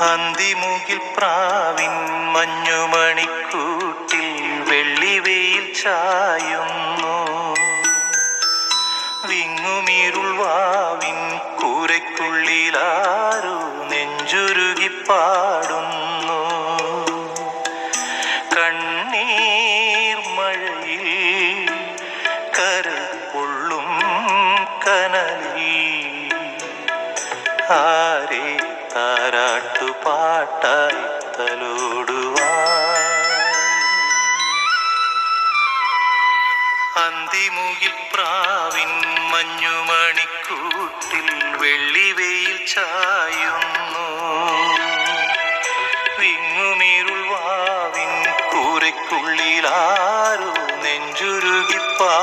അന്തിമുകിൽ പ്രാവിൻ മഞ്ഞുമണിക്കൂട്ടിൽ വെള്ളിവെയിൽ ചായുന്നു. വിങ്ങുമീരുൾവാവിൻ കൂരയ്ക്കുള്ളിലാരോ നെഞ്ചുരുകി പാടുന്നു. കണ്ണീർ മഴയിൽ കരൾ കനലിൽ ആരെ താരാട്ടുപാട്ടായി തലോടുവാൻ അന്തിമുകിൽ പ്രാവിൻ മഞ്ഞുമണിക്കൂട്ടിൽ വെള്ളിവെയിൽ ചായുന്നു. വിങ്ങുമീരുൾ വാവിൻ നെഞ്ചുരുകിപ്പാ